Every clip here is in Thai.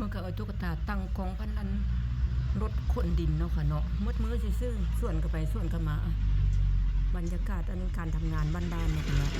มันก็เอาตุ๊กตาตั้งกองพันลันรถขนดินเนาะค่ะเนาะมดมือซื่อส่วนกันไปส่วนกันมา บรรยากาศอันการทำงานบ้านๆเนี่ยเนาะ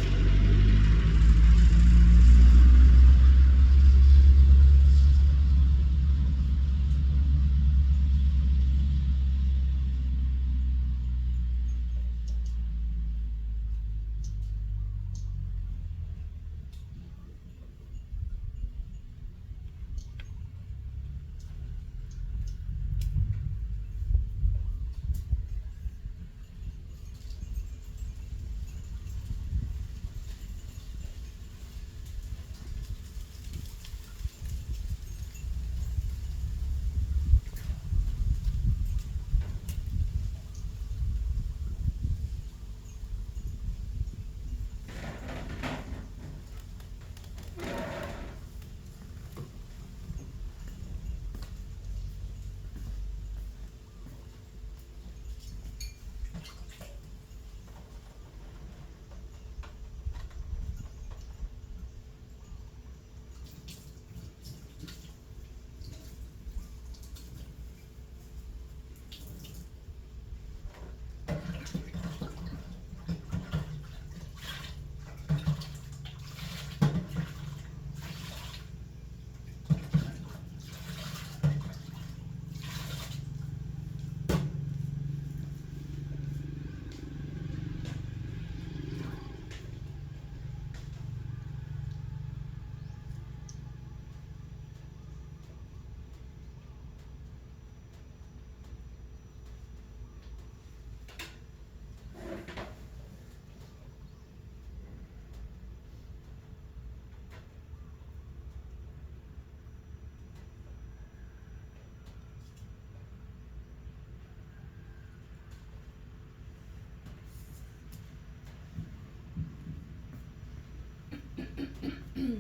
เก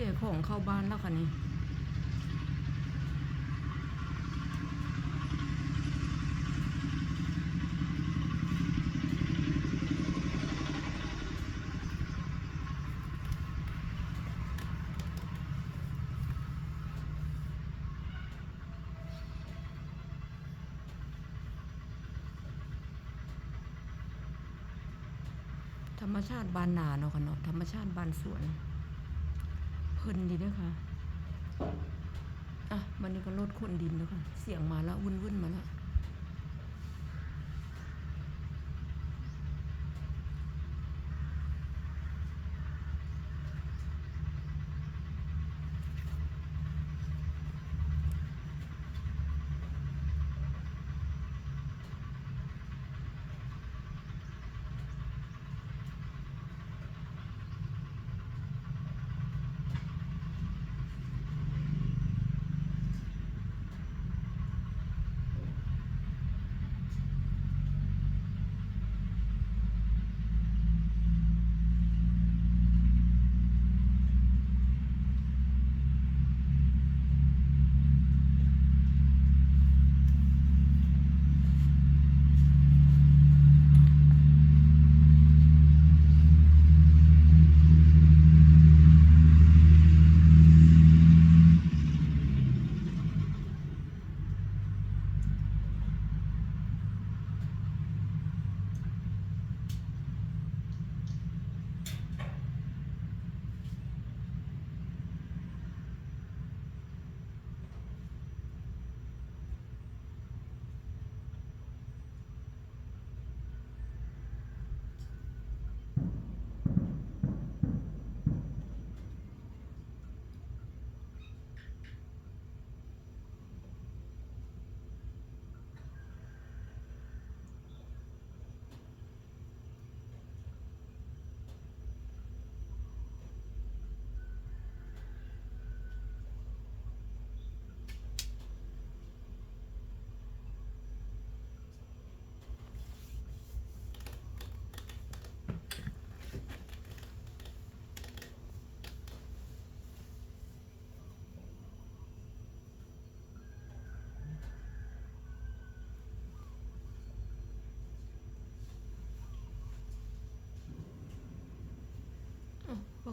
ี่ของเข้าบ้านแล้วค่ะนี่ รรมชาติบานนาเนาะค่ะเนาะธรรมชาติบานสวน เพลินดีด้วยค่ะ อะวันนี้ก็ลดคนดินแล้วค่ะ เสียงมาแล้ววุ่นวุ่นมาแล้ว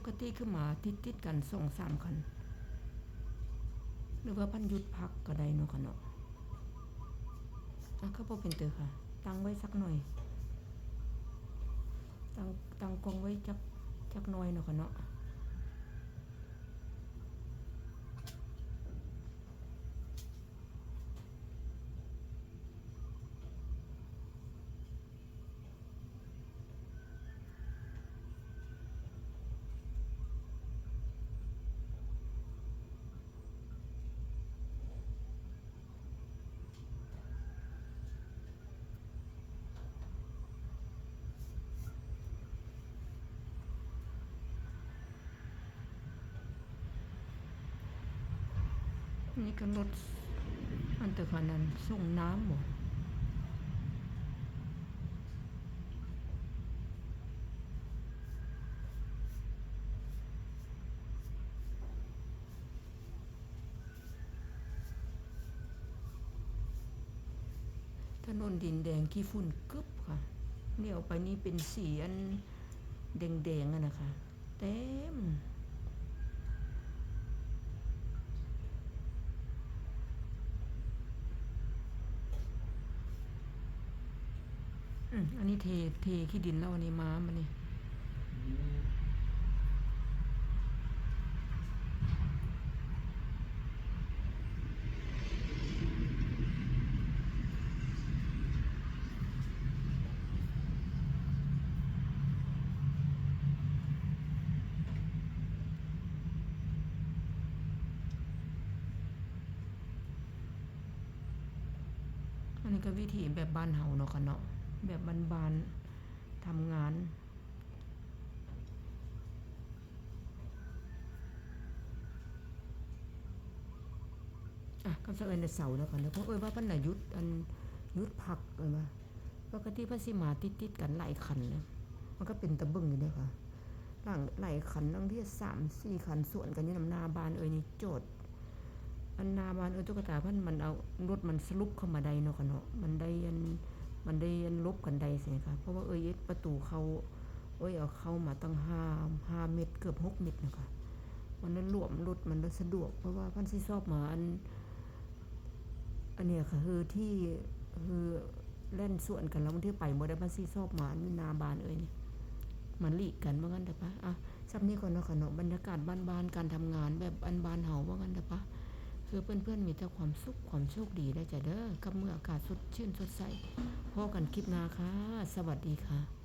กติขึ้นมาติดติดกันสองสามคัน หรือว่าพันยุดพักก็ได้เนาะค่ะเนาะอะข้าพเป็นเตอค่ะ ตั้งไว้สักหน่อย ตั้งตั้งกองไว้จักจักหน่อยเนาะค่ะเนาะ นี่ก็รถอันตอร์คันนั้นส่งน้ำบ่ถนนดินแดงขี้ฝุ่นกึบค่ะเลี้ยวไปนี่เป็นสีอันแดงๆอะนะคะ เต็ม อันนี้เทเทขี้ดินแล้วอันนี้ม้ามันนี่อันนี้ก็วิธีแบบบ้านเฮาเนาะค่ะเนาะ แบบบานๆทำงาน อะก็จะเอินเสาแล้วกันเนะเพราะเอ้ยว่าพันน่ะหยุดอันยุดพักเอ้ยว่าปกติพันสิมาติดๆกันหลายคันนี่ยมันก็เป็นตะบึงอยู่เด้อค่ะหลังหลายคันบางที่สามสี่คันส่วนกันอยู่นำนาบานเอ้ยนี่โจทย์อันนาบานเอ้ยตุ๊กตาพันมันเอารถมันสลุปเข้ามาได้เนาะค่ะเนาะมันได้อัน มันได้อันลบกันได้สิค่ะเพราะว่าเอ้ยเอประตูเขาเอ้ยเอาเข้ามาตั้งห้าห้าเมตรเกือบหกเมตรนะคะมันนั้นหลวมรถมันสะดวก เพราะว่าพันสิชอบมาอันอันเนี้ยค่ะคือที่คือเล่นส่วนกันแล้วบางทีไปบ่ได้พันสิชอบมาอันนี้นาบานเอ้ยนี่มันหลีกกันว่างั้นเถอะปะอะซับนี้ก่อนเนาะค่ะเนาะบรรยากาศบ้านๆการทำงานแบบอันบานเฮาว่างั้นเถอะปะ คือเพื่อนๆมีแต่ความสุขความโชคดีได้จ้ะเด้อกับเมื่ออากาศสดชื่นสดใสพอกันคลิปหน้าค่ะ สวัสดีค่ะ